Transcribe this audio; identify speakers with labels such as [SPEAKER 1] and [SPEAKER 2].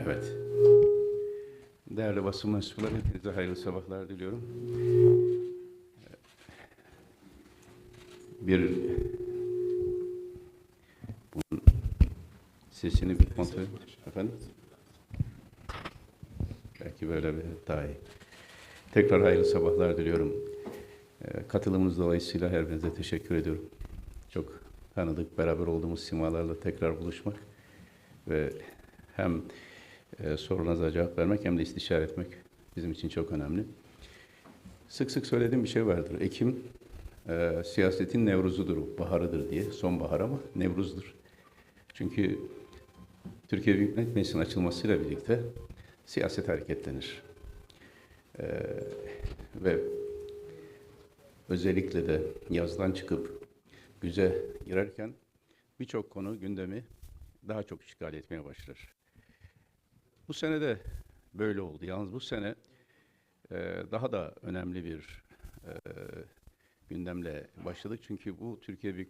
[SPEAKER 1] Evet. Değerli basın mensupları, hepinize hayırlı sabahlar diliyorum. Bir bunun sesini bir kontrol efendim. Belki böyle bir daha iyi. Tekrar hayırlı sabahlar diliyorum. Ee, Katılımınız dolayısıyla her birinize teşekkür ediyorum. Çok tanıdık, beraber olduğumuz simalarla tekrar buluşmak ve hem e, sorularınıza cevap vermek hem de istişare etmek bizim için çok önemli. Sık sık söylediğim bir şey vardır. Ekim e, siyasetin Nevruz'udur, baharıdır diye. Sonbahar ama Nevruz'dur. Çünkü Türkiye Büyük Millet Meclisi'nin açılmasıyla birlikte siyaset hareketlenir. E, ve özellikle de yazdan çıkıp güze girerken birçok konu gündemi daha çok işgal etmeye başlar. Bu sene de böyle oldu. Yalnız bu sene e, daha da önemli bir e, gündemle başladık. Çünkü bu Türkiye Büyük